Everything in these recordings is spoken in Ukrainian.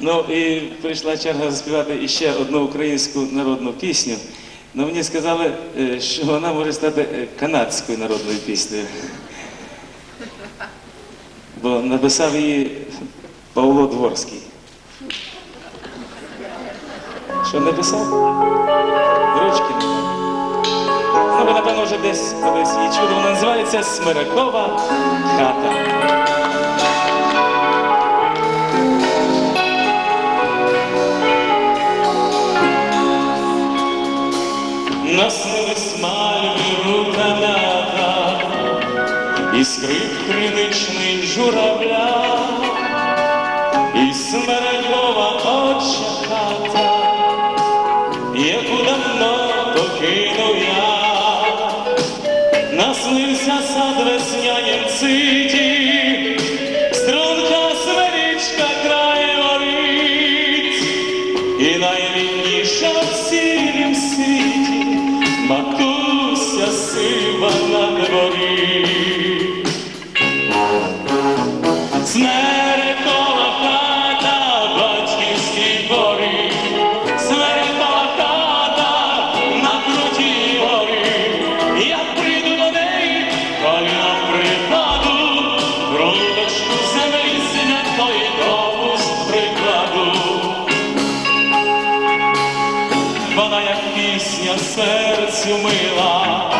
Ну і прийшла черга заспівати іще одну українську народну пісню. Ну мені сказали, е, що вона може стати е, канадською народною піснею. Бо написав її Павло Дворський. Що написав? Ручки ви, напевно, вже десь десь її чули, вона називається Смиракова хата. Наснились мальві канята, і скрип криничний журавля, і смерельова оча хата, яку давно покинув я. і наймінніша в цілім світі, матуся сива на дворі. серцю мила.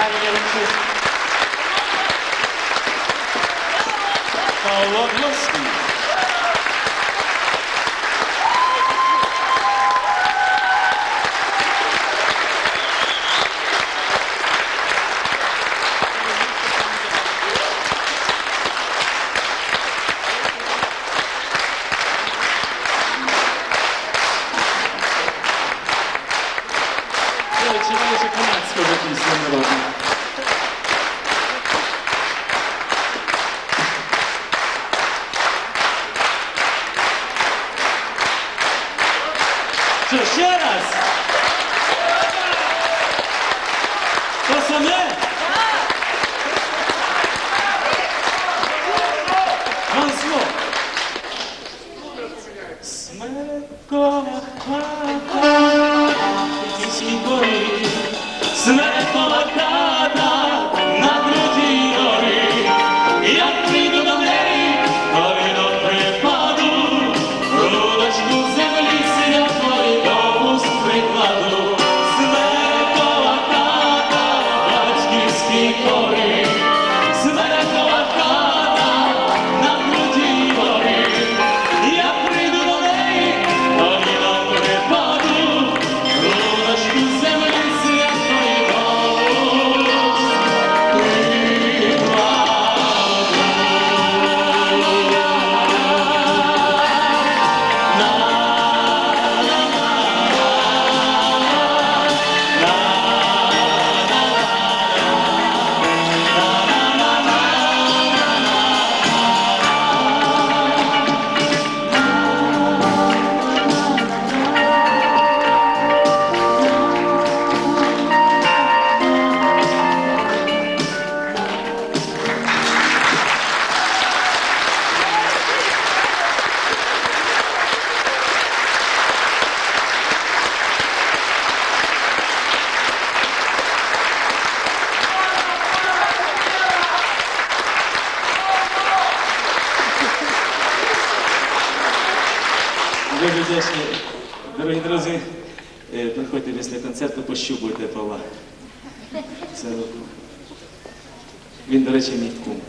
Obrigada, Garantido. Paula Lusky. Trzymaj się kanacko, że Еще раз. Пацаны. Мансур, Звісно, дорогі друзі, е, приходьте після концерту, пощупуйте Павла. Він, до речі, мій кум.